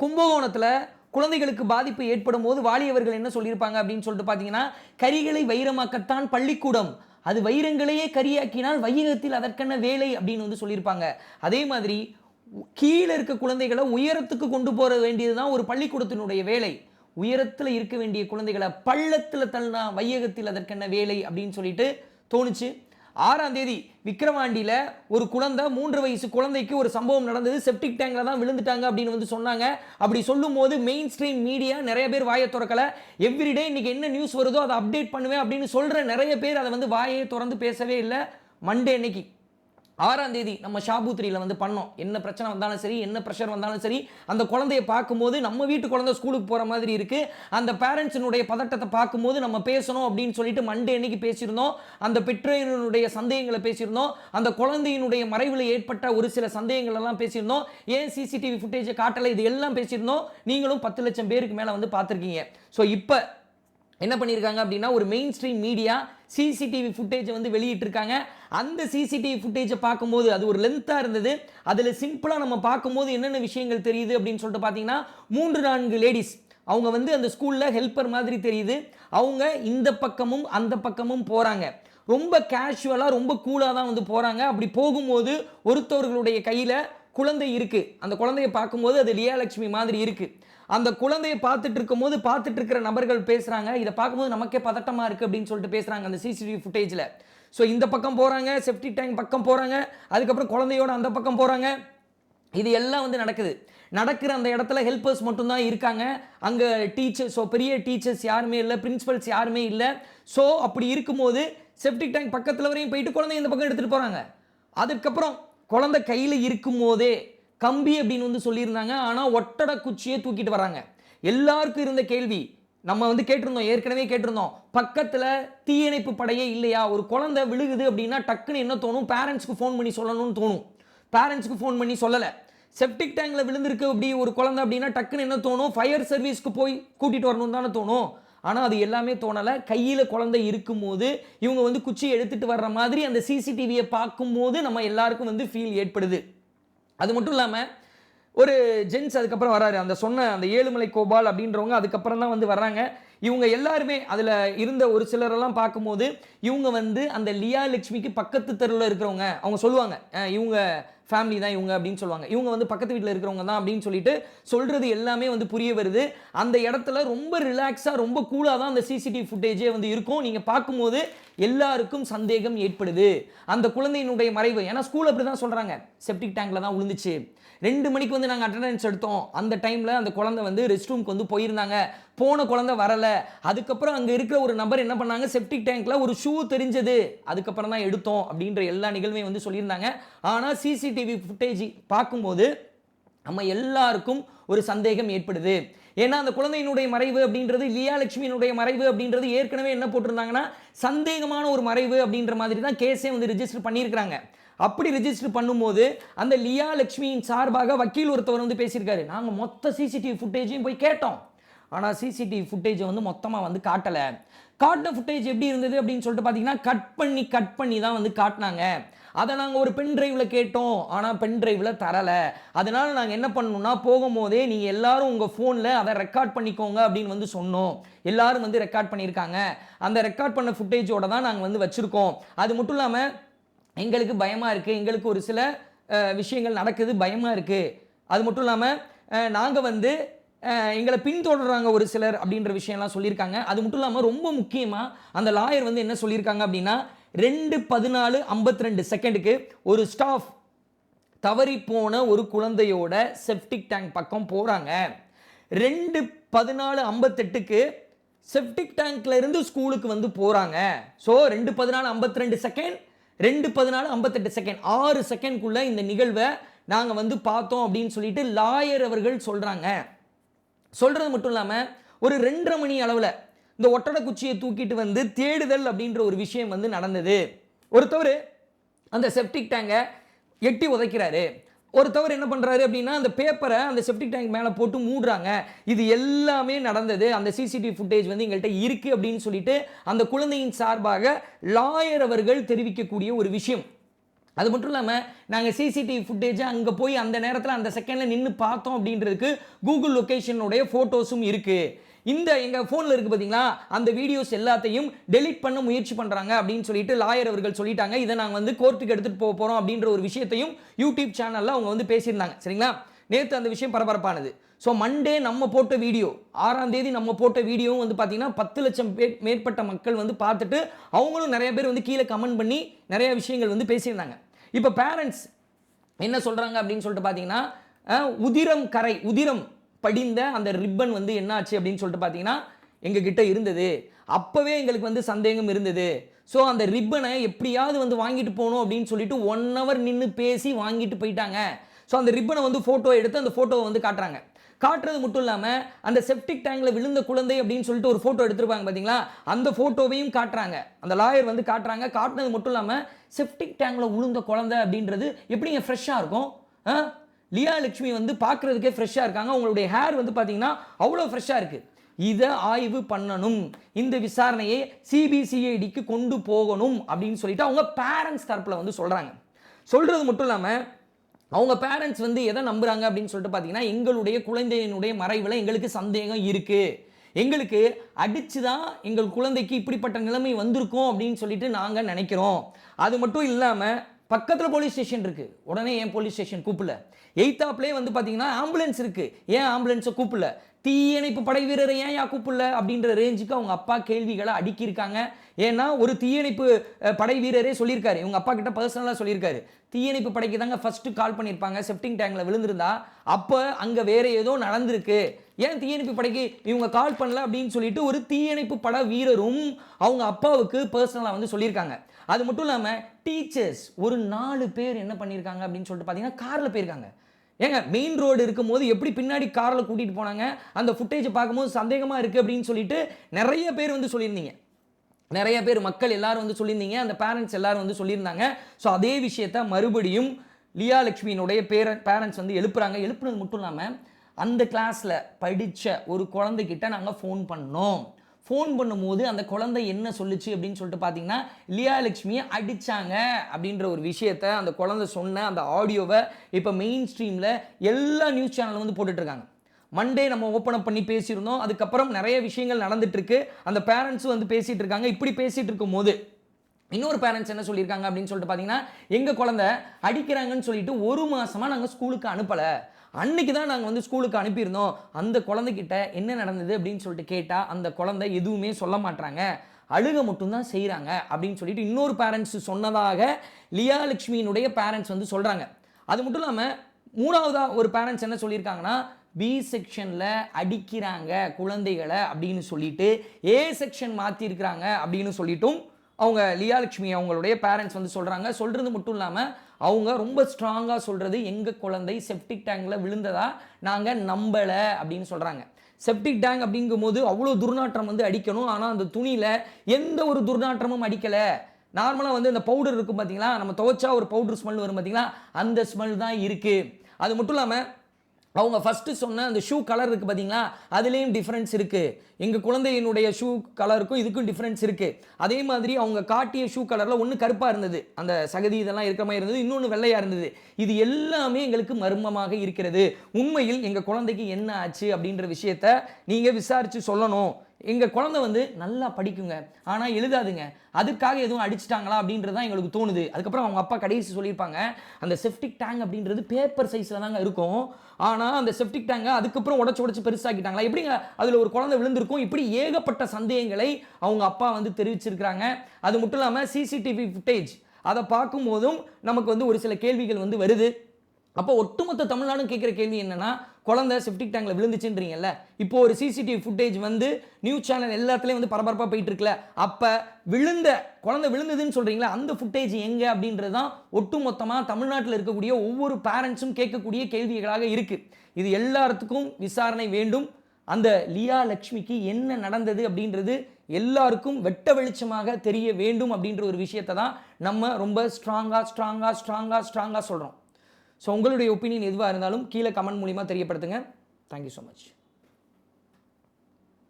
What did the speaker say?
கும்பகோணத்தில் குழந்தைகளுக்கு பாதிப்பு ஏற்படும் போது வாலியவர்கள் என்ன சொல்லியிருப்பாங்க அப்படின்னு சொல்லிட்டு பார்த்தீங்கன்னா கரிகளை வைரமாக்கத்தான் பள்ளிக்கூடம். அது வைரங்களையே கரியாக்கினால் வையகத்தில் அதற்கென்ன வேலை அப்படின்னு வந்து சொல்லியிருப்பாங்க. அதே மாதிரி கீழே இருக்க குழந்தைகளை உயரத்துக்கு கொண்டு போற வேண்டியது தான் ஒரு பள்ளிக்கூடத்தினுடைய வேலை. உயரத்தில் இருக்க வேண்டிய குழந்தைகளை பள்ளத்தில் தள்ளினா வையகத்தில் அதற்கென்ன வேலை அப்படின்னு சொல்லிட்டு தோணுச்சு. ஆறாம் தேதி விக்கிரவாண்டியில ஒரு குழந்தை மூன்று வயசு குழந்தைக்கு ஒரு சம்பவம் நடந்தது. செப்டிக் டேங்கில் தான் விழுந்துட்டாங்க அப்படின்னு வந்து சொன்னாங்க. அப்படி சொல்லும்போது மெயின் ஸ்ட்ரீம் மீடியா நிறைய பேர் வாயை திறக்கல. எவ்ரிடே இன்னைக்கு என்ன நியூஸ் வருதோ அதை அப்டேட் பண்ணுவேன் அப்படின்னு சொல்கிற நிறைய பேர் அதை வந்து வாயை திறந்து பேசவே இல்லை. மண்டே அன்னைக்கு ஆறாம் தேதி நம்ம ஷாபூத்ரியில் வந்து பண்ணோம். என்ன பிரச்சனை வந்தாலும் சரி என்ன ப்ரெஷர் வந்தாலும் சரி அந்த குழந்தைய பார்க்கும்போது நம்ம வீட்டு குழந்தை ஸ்கூலுக்கு போகிற மாதிரி இருக்கு. அந்த பேரண்ட்ஸினுடைய பதட்டத்தை பார்க்கும்போது நம்ம பேசணும் அப்படின்னு சொல்லிட்டு மண்டே அன்னைக்கு பேசியிருந்தோம். அந்த பெற்றோரினுடைய சந்தேகங்களை பேசியிருந்தோம். அந்த குழந்தையினுடைய மறைவில் ஏற்பட்ட ஒரு சில சந்தேகங்கள் எல்லாம் பேசியிருந்தோம். ஏன் சிசிடிவி ஃபுட்டேஜை காட்டலை? இது எல்லாம் பேசியிருந்தோம். நீங்களும் பத்து லட்சம் பேருக்கு மேலே வந்து பார்த்துருக்கீங்க. ஸோ இப்போ என்ன பண்ணியிருக்காங்க அப்படின்னா ஒரு மெயின் ஸ்ட்ரீம் மீடியா சிசிடிவி ஃபுட்டேஜை வந்து வெளியிட்டிருக்காங்க. அந்த சிசிடிவி ஃபுட்டேஜை பார்க்கும்போது அது ஒரு லென்த்தாக இருந்தது. அதில் சிம்பிளாக நம்ம பார்க்கும்போது என்னென்ன விஷயங்கள் தெரியுது அப்படின்னு சொல்லிட்டு பார்த்தீங்கன்னா மூன்று நான்கு லேடிஸ் அவங்க வந்து அந்த ஸ்கூலில் ஹெல்ப்பர் மாதிரி தெரியுது. அவங்க இந்த பக்கமும் அந்த பக்கமும் போகிறாங்க ரொம்ப கேஷுவலாக ரொம்ப கூலாக தான் வந்து போகிறாங்க அப்படி போகும்போது ஒருத்தவர்களுடைய கையில் குழந்தை இருக்குது அந்த குழந்தையை பார்க்கும்போது அது லியாலட்சுமி மாதிரி இருக்குது அந்த குழந்தையை பார்த்துட்டு இருக்கும்போது பார்த்துட்டு இருக்கிற நபர்கள் பேசுகிறாங்க இதை பார்க்கும்போது நமக்கே பதட்டமாக இருக்குது அப்படின்னு சொல்லிட்டு பேசுகிறாங்க அந்த சிசிடிவி ஃபுட்டேஜில் ஸோ இந்த பக்கம் போகிறாங்க செப்டி டேங்க் பக்கம் போகிறாங்க அதுக்கப்புறம் குழந்தையோட அந்த பக்கம் போகிறாங்க இது எல்லாம் வந்து நடக்குது. நடக்கிற அந்த இடத்துல ஹெல்ப்பர்ஸ் மட்டும்தான் இருக்காங்க. அங்கே டீச்சர்ஸ் ஸோ பெரிய டீச்சர்ஸ் யாருமே இல்லை பிரின்ஸிபல்ஸ் யாருமே இல்லை. ஸோ அப்படி இருக்கும்போது செப்டிக் டேங்க் பக்கத்தில் வரையும் போயிட்டு குழந்தை இந்த பக்கம் எடுத்துகிட்டு போகிறாங்க அதுக்கப்புறம் குழந்தை கையில் இருக்கும் போதே கம்பி அப்படின்னு வந்து சொல்லியிருந்தாங்க. ஆனால் ஒட்டடை குச்சியை தூக்கிட்டு வராங்க. எல்லாருக்கும் இருந்த கேள்வி நம்ம வந்து கேட்டிருந்தோம் ஏற்கனவே கேட்டிருந்தோம். பக்கத்தில் தீயணைப்பு படையே இல்லையா? ஒரு குழந்தை விழுகுது அப்படின்னா டக்குன்னு என்ன தோணும்? பேரண்ட்ஸ்க்கு ஃபோன் பண்ணி சொல்லணும்னு தோணும். பேரண்ட்ஸ்க்கு ஃபோன் பண்ணி சொல்லலை. செப்டிக் டேங்கில் விழுந்திருக்கு அப்படி ஒரு குழந்தை அப்படின்னா டக்குன்னு என்ன தோணும்? ஃபயர் சர்வீஸ்க்கு போய் கூட்டிகிட்டு வரணும் தானே தோணும். ஆனால் அது எல்லாமே தோணலை. கையில் குழந்தை இருக்கும்போது இவங்க வந்து குச்சி எடுத்துட்டு வர்ற மாதிரி அந்த சிசிடிவியை பார்க்கும்போது நம்ம எல்லாருக்கும் வந்து ஃபீல் ஏற்படுது. அது மட்டும் இல்லாமல் ஒரு ஜென்ஸ் அதுக்கப்புறம் வராரு. அந்த சொன்ன அந்த ஏழுமலை கோபால் அப்படின்றவங்க அதுக்கப்புறம் தான் வந்து வர்றாங்க. இவங்க எல்லாருமே அதில் இருந்த ஒரு சிலரெல்லாம் பார்க்கும்போது இவங்க வந்து அந்த லியா லட்சுமிக்கு பக்கத்து தெருவில் இருக்கிறவங்க அவங்க சொல்லுவாங்க. இவங்க ஃபேமிலி தான் இவங்க அப்படின்னு சொல்லுவாங்க. இவங்க வந்து பக்கத்து வீட்டில் இருக்கிறவங்க தான் அப்படின்னு சொல்லிட்டு சொல்கிறது எல்லாமே வந்து புரிய வருது. அந்த இடத்துல ரொம்ப ரிலாக்ஸாக ரொம்ப கூலாக தான் அந்த சிசிடிவி ஃபுட்டேஜே வந்து இருக்கும். நீங்கள் பார்க்கும்போது எல்லாருக்கும் சந்தேகம் ஏற்படுது. அந்த குழந்தையினுடைய மறைவு ஏன்னா ஸ்கூல் அப்படி தான் சொல்கிறாங்க செப்டிக் டேங்கில் தான் விழுந்துச்சு ரெண்டு மணிக்கு வந்து நாங்கள் அட்டண்டன்ஸ் எடுத்தோம். அந்த டைமில் அந்த குழந்தை வந்து ரெஸ்ட் ரூம்க்கு வந்து போயிருந்தாங்க. போன குழந்தை வரலை. அதுக்கப்புறம் அங்கே இருக்கிற ஒரு நபர் என்ன பண்ணாங்க? செப்டிக் டேங்க்ல ஒரு ஷூ தெரிஞ்சது. அதுக்கப்புறம் தான் எடுத்தோம் அப்படின்ற எல்லா நிகழ்வையும் வந்து சொல்லியிருந்தாங்க. ஆனால் சிசிடிவி ஃபுட்டேஜ் பார்க்கும்போது நம்ம எல்லாருக்கும் ஒரு சந்தேகம் ஏற்படுது. ஏன்னா அந்த குழந்தையினுடைய மறைவு அப்படின்றது லியாலட்சுமியினுடைய மறைவு அப்படின்றது ஏற்கனவே என்ன போட்டிருந்தாங்கன்னா சந்தேகமான ஒரு மறைவு அப்படின்ற மாதிரி தான் கேஸே வந்து ரிஜிஸ்டர் பண்ணியிருக்கிறாங்க. அப்படி ரிஜிஸ்டர் பண்ணும்போது அந்த லியா லட்சுமியின் சார்பாக வக்கீல் ஒருத்தவர் வந்து பேசியிருக்காரு. நாங்கள் மொத்த சிசிடிவி ஃபுட்டேஜையும் போய் கேட்டோம். ஆனால் சிசிடிவி ஃபுட்டேஜை வந்து மொத்தமாக வந்து காட்டலை. காட்டின ஃபுட்டேஜ் எப்படி இருந்தது அப்படின்னு சொல்லிட்டு பார்த்தீங்கன்னா கட் பண்ணி கட் பண்ணி தான் வந்து காட்டினாங்க. அதை நாங்கள் ஒரு பென் டிரைவில் கேட்டோம். ஆனால் பென் டிரைவில் தரலை. அதனால் நாங்கள் என்ன பண்ணணும்னா போகும்போதே நீங்கள் எல்லாரும் உங்கள் ஃபோனில் அதை ரெக்கார்ட் பண்ணிக்கோங்க அப்படின்னு வந்து சொன்னோம். எல்லாரும் வந்து ரெக்கார்ட் பண்ணியிருக்காங்க. அந்த ரெக்கார்ட் பண்ண ஃபுட்டேஜோட தான் நாங்கள் வந்து வச்சுருக்கோம். அது மட்டும் இல்லாமல் எங்களுக்கு பயமாக இருக்குது எங்களுக்கு ஒரு சில விஷயங்கள் நடக்குது. பயமாக இருக்குது அது மட்டும் இல்லாமல் நாங்கள் வந்து எங்களை பின்தொடர்றாங்க ஒரு சிலர் அப்படின்ற விஷயம்லாம் சொல்லியிருக்காங்க. அது மட்டும் இல்லாமல் ரொம்ப முக்கியமாக அந்த லாயர் வந்து என்ன சொல்லியிருக்காங்க அப்படின்னா ரெண்டு பதினாலு ஐம்பத்தி ரெண்டு செகண்டுக்கு ஒரு ஸ்டாஃப் தவறி போன ஒரு குழந்தையோட செப்டிக் டேங்க் பக்கம் போகிறாங்க ரெண்டு பதினாலு ஐம்பத்தெட்டுக்கு செப்டிக் டேங்க்ல இருந்து ஸ்கூலுக்கு வந்து போகிறாங்க ஸோ ரெண்டு பதினாலு ஐம்பத்தி ரெண்டு செகண்ட் ரெண்டு பதினாலு ஐம்பத்தெட்டு செகண்ட் ஆறு செகண்ட்குள்ள இந்த நிகழ்வை நாங்கள் வந்து பார்த்தோம் அப்படின்னு சொல்லிட்டு லாயர் அவர்கள் சொல்கிறாங்க சொல்கிறது மட்டும் இல்லாமல் ஒரு ரெண்டரை மணி அளவில் இந்த ஒட்டடை குச்சியை தூக்கிட்டு வந்து தேடுதல் அப்படின்ற ஒரு விஷயம் வந்து நடந்தது. ஒருத்தவர் அந்த செப்டிக் டேங்கை எட்டி உதைக்கிறாரு. ஒருத்தவர் என்ன பண்ணுறாரு அப்படின்னா அந்த பேப்பரை அந்த செப்டிக் டேங்க் மேலே போட்டு மூடுறாங்க. இது எல்லாமே நடந்தது. அந்த சிசிடிவி ஃபுட்டேஜ் வந்து எங்கள்கிட்ட இருக்குது அப்படின்னு சொல்லிட்டு அந்த குழந்தையின் சார்பாக லாயர் அவர்கள் தெரிவிக்கக்கூடிய ஒரு விஷயம். அது மட்டும் இல்லாமல் நாங்கள் சிசிடிவி ஃபுட்டேஜை அங்கே போய் அந்த நேரத்தில் அந்த செகண்டில் நின்று பார்த்தோம் அப்படின்றதுக்கு கூகுள் லொக்கேஷனுடைய ஃபோட்டோஸும் இருக்குது இந்த எங்கள் ஃபோனில் இருக்குது பார்த்தீங்களா அந்த வீடியோஸ் எல்லாத்தையும் டெலீட் பண்ண முயற்சி பண்ணுறாங்க அப்படின்னு சொல்லிட்டு லாயர் அவர்கள் சொல்லிட்டாங்க. இதை நாங்கள் வந்து கோர்ட்டுக்கு எடுத்துகிட்டு போக போகிறோம் அப்படின்ற ஒரு விஷயத்தையும் யூடியூப் சேனலில் அவங்க வந்து பேசியிருந்தாங்க. சரிங்களா? நேற்று அந்த விஷயம் பரபரப்பானது. ஸோ மண்டே நம்ம போட்ட வீடியோ ஆறாம் தேதி நம்ம போட்ட வீடியோவும் வந்து பார்த்தீங்கன்னா பத்து லட்சம் பேர் மேற்பட்ட மக்கள் வந்து பார்த்துட்டு அவங்களும் நிறைய பேர் வந்து கீழே கமெண்ட் பண்ணி நிறைய விஷயங்கள் வந்து பேசியிருந்தாங்க. இப்போ பேரண்ட்ஸ் என்ன சொல்கிறாங்க அப்படின்னு சொல்லிட்டு பார்த்தீங்கன்னா உதிரம் கரை உதிரம் படிந்த அந்த ரிப்பன் வந்து என்ன ஆச்சு அப்படின்னு சொல்லிட்டு பார்த்தீங்கன்னா எங்ககிட்ட இருந்தது. அப்போவே எங்களுக்கு வந்து சந்தேகம் இருந்தது. ஸோ அந்த ரிப்பனை எப்படியாவது வந்து வாங்கிட்டு போகணும் அப்படின்னு சொல்லிட்டு ஒன் ஹவர் நின்று பேசி வாங்கிட்டு போயிட்டாங்க. ஸோ அந்த ரிப்பனை வந்து ஃபோட்டோ எடுத்து அந்த ஃபோட்டோவை வந்து காட்டுறாங்க. காட்டுறது மட்டும் இல்லாமல் அந்த செப்டிக் டேங்கில் விழுந்த குழந்தை அப்படின்னு சொல்லிட்டு ஒரு ஃபோட்டோ எடுத்திருப்பாங்க பார்த்தீங்களா அந்த ஃபோட்டோவையும் காட்டுறாங்க. அந்த லாயர் வந்து காட்டுறாங்க. காட்டுனது மட்டும் இல்லாமல் செப்டிக் டேங்கில் விழுந்த குழந்தை அப்படின்றது எப்படிங்க ஃப்ரெஷ்ஷாக இருக்கும்? லியா லட்சுமி வந்து பார்க்குறதுக்கே ஃப்ரெஷ்ஷாக இருக்காங்க. அவங்களுடைய ஹேர் வந்து பார்த்தீங்கன்னா அவ்வளோ ஃப்ரெஷ்ஷாக இருக்குது இதை ஆய்வு பண்ணணும். இந்த விசாரணையை சிபிசிஐடிக்கு கொண்டு போகணும் அப்படின்னு சொல்லிட்டு அவங்க பேரண்ட்ஸ் தரப்பில் வந்து சொல்கிறாங்க சொல்கிறது மட்டும் இல்லாமல் அவங்க பேரண்ட்ஸ் வந்து எதை நம்புறாங்க அப்படின்னு சொல்லிட்டு பார்த்தீங்கன்னா எங்களுடைய குழந்தையினுடைய மறைவில் எங்களுக்கு சந்தேகம் இருக்குது எங்களுக்கு அடித்து தான் எங்கள் குழந்தைக்கு இப்படிப்பட்ட நிலைமை வந்திருக்கும் அப்படின்னு சொல்லிட்டு நாங்கள் நினைக்கிறோம். அது மட்டும் இல்லாமல் பக்கத்தில் போலீஸ் ஸ்டேஷன் இருக்குது உடனே ஏன் போலீஸ் ஸ்டேஷன் கூப்பிடல. எய்த்தாப்லேயே வந்து பார்த்தீங்கன்னா ஆம்புலன்ஸ் இருக்குது ஏன் ஆம்புலன்ஸை கூப்பிடல? தீயணைப்பு படை வீரரை ஏன் யா கூப்பிடல? அப்படின்ற ரேஞ்சுக்கு அவங்க அப்பா கேள்விகளை அடுக்கியிருக்காங்க. ஏன்னா ஒரு தீயணைப்பு படை வீரரே சொல்லியிருக்காரு. இவங்க அப்பா கிட்ட பர்சனலாக சொல்லியிருக்காரு. தீயணைப்பு படைக்கு தாங்க ஃபர்ஸ்ட் கால் பண்ணியிருப்பாங்க. செப்டிங் டேங்கில் விழுந்திருந்தா அப்போ அங்கே வேற ஏதோ நடந்திருக்கு. ஏன் தீயணைப்பு படைக்கு இவங்க கால் பண்ணல அப்படின்னு சொல்லிட்டு ஒரு தீயணைப்பு பட வீரரும் அவங்க அப்பாவுக்கு பர்சனலாக வந்து சொல்லியிருக்காங்க. அது மட்டும் இல்லாமல் டீச்சர்ஸ் ஒரு நாலு பேர் என்ன பண்ணியிருக்காங்க அப்படின்னு சொல்லிட்டு பார்த்தீங்கன்னா காரில் போயிருக்காங்க. ஏங்க மெயின் ரோடு இருக்கும்போது எப்படி பின்னாடி காரில் கூட்டிகிட்டு போனாங்க? அந்த ஃபுட்டேஜை பார்க்கும்போது சந்தேகமாக இருக்குது அப்படின்னு சொல்லிட்டு நிறைய பேர் வந்து சொல்லியிருந்தீங்க. நிறைய பேர் மக்கள் எல்லாரும் வந்து சொல்லியிருந்தீங்க. அந்த பேரண்ட்ஸ் எல்லாரும் வந்து சொல்லியிருந்தாங்க. ஸோ அதே விஷயத்த மறுபடியும் லியா லக்ஷ்மியினுடைய பேர பேரண்ட்ஸ் வந்து எழுப்புறாங்க. எழுப்புனது மட்டும் இல்லாமல் அந்த கிளாஸில் படித்த ஒரு குழந்தைகிட்ட நாங்கள் ஃபோன் பண்ணோம். ஃபோன் பண்ணும்போது அந்த குழந்தை என்ன சொல்லுச்சு அப்படின்னு சொல்லிட்டு பார்த்தீங்கன்னா லியா லட்சுமியை அடித்தாங்க அப்படின்ற ஒரு விஷயத்த அந்த குழந்தை சொன்ன அந்த ஆடியோவை இப்போ மெயின் ஸ்ட்ரீமில் எல்லா நியூஸ் சேனலும் வந்து போட்டுட்ருக்காங்க. மண்டே நம்ம ஓப்பன் அப் பண்ணி பேசியிருந்தோம். அதுக்கப்புறம் நிறைய விஷயங்கள் நடந்துட்டுருக்கு அந்த பேரண்ட்ஸும் வந்து பேசிகிட்டு இருக்காங்க இப்படி பேசிகிட்டு இருக்கும்போது இன்னொரு பேரண்ட்ஸ் என்ன சொல்லியிருக்காங்க அப்படின்னு சொல்லிட்டு பார்த்தீங்கன்னா எங்கள் குழந்தை அடிக்கிறாங்கன்னு சொல்லிட்டு ஒரு மாதமாக நாங்கள் ஸ்கூலுக்கு அனுப்பலை. அன்னைக்கு தான் நாங்கள் வந்து ஸ்கூலுக்கு அனுப்பியிருந்தோம். அந்த குழந்தைகிட்ட என்ன நடந்தது அப்படின்னு சொல்லிட்டு கேட்டால் அந்த குழந்தை எதுவுமே சொல்ல மாட்றாங்க. அழுக மட்டும்தான் செய்கிறாங்க அப்படின்னு சொல்லிட்டு இன்னொரு பேரண்ட்ஸ் சொன்னதாக லியா லட்சுமியினுடைய பேரண்ட்ஸ் வந்து சொல்கிறாங்க அது மட்டும் இல்லாமல் மூணாவதாக ஒரு பேரண்ட்ஸ் என்ன சொல்லியிருக்காங்கன்னா பி செக்ஷனில் அடிக்கிறாங்க குழந்தைகளை அப்படின்னு சொல்லிட்டு ஏ செக்ஷன் மாற்றிருக்கிறாங்க அப்படின்னு சொல்லிட்டும் அவங்க லியாலட்சுமி அவங்களுடைய பேரண்ட்ஸ் வந்து சொல்கிறாங்க சொல்கிறது மட்டும் இல்லாமல் அவங்க ரொம்ப ஸ்ட்ராங்காக சொல்கிறது எங்கள் குழந்தை செப்டிக் டேங்கில் விழுந்ததா நாங்கள் நம்பலை அப்படின்னு சொல்கிறாங்க செப்டிக் டேங்க் அப்படிங்கும்போது அவ்வளோ துர்நாற்றம் வந்து அடிக்கணும். ஆனால் அந்த துணியில் எந்த ஒரு துர்நாற்றமும் அடிக்கலை. நார்மலாக வந்து இந்த பவுடர் இருக்கும் பார்த்தீங்களா நம்ம துவைச்சா ஒரு பவுடர் ஸ்மெல் வரும் பார்த்தீங்களா அந்த ஸ்மெல் தான் இருக்குது அது மட்டும் இல்லாமல் அவங்க ஃபஸ்ட்டு சொன்ன அந்த ஷூ கலர் இருக்குது பார்த்தீங்களா அதுலேயும் டிஃப்ரென்ஸ் இருக்குது எங்கள் குழந்தையினுடைய ஷூ கலருக்கும் இதுக்கும் டிஃப்ரென்ஸ் இருக்குது அதே மாதிரி அவங்க காட்டிய ஷூ கலரில் ஒன்று கருப்பாக இருந்தது. அந்த சகதி இதெல்லாம் இருக்கிற மாதிரி இருந்தது இன்னொன்று வெள்ளையாக இருந்தது. இது எல்லாமே எங்களுக்கு மர்மமாக இருக்கிறது. உண்மையில் எங்கள் குழந்தைக்கு என்ன ஆச்சு அப்படின்ற விஷயத்த நீங்கள் விசாரித்து சொல்லணும். எங்கள் குழந்தை வந்து நல்லா படிக்குங்க. ஆனால் எழுதாதுங்க. அதுக்காக எதுவும் அடிச்சிட்டாங்களா அப்படின்றது தான் எங்களுக்கு தோணுது. அதுக்கப்புறம் அவங்க அப்பா கடைசி சொல்லியிருப்பாங்க அந்த செப்டிக் டேங்க் அப்படின்றது பேப்பர் சைஸில் தாங்க இருக்கும். ஆனால் அந்த செப்டிக் டேங்கை அதுக்கப்புறம் உடச்சி உடச்சி பெருசாக்கிட்டாங்களா? எப்படிங்க அதில் ஒரு குழந்தை விழுந்திருக்கும்? இப்படி ஏகப்பட்ட சந்தேகங்களை அவங்க அப்பா வந்து தெரிவிச்சிருக்கிறாங்க. அது மட்டும் இல்லாமல் சிசிடிவி ஃபுட்டேஜ் அதை பார்க்கும்போதும் நமக்கு வந்து ஒரு சில கேள்விகள் வந்து வருது. அப்போ ஒட்டுமொத்த தமிழ்நாடும் கேட்குற கேள்வி என்னன்னா குழந்தை செப்டிக் டேங்கில் விழுந்துச்சுன்றீங்கல்ல இப்போ ஒரு சிசிடிவி ஃபுட்டேஜ் வந்து நியூஸ் சேனல் எல்லாத்துலேயும் வந்து பரபரப்பாக போயிட்டு இருக்குல்ல அப்போ விழுந்த குழந்தை விழுந்ததுன்னு சொல்றீங்களா அந்த ஃபுட்டேஜ் எங்க அப்படின்றது தான் ஒட்டுமொத்தமாக தமிழ்நாட்டில் இருக்கக்கூடிய ஒவ்வொரு பேரண்ட்ஸும் கேட்கக்கூடிய கேள்விகளாக இருக்கு. இது எல்லாத்துக்கும் விசாரணை வேண்டும். அந்த லியா லக்ஷ்மிக்கு என்ன நடந்தது அப்படின்றது எல்லாருக்கும் வெட்ட வெளிச்சமாக தெரிய வேண்டும் அப்படின்ற ஒரு விஷயத்தை தான் நம்ம ரொம்ப ஸ்ட்ராங்காக ஸ்ட்ராங்காக ஸ்ட்ராங்காக ஸ்ட்ராங்காக சொல்கிறோம் ஸோ உங்களுடைய ஒப்பீனியன் எதுவாக இருந்தாலும் கீழே கமெண்ட் மூலிமா தெரியப்படுத்துங்க. Thank you so much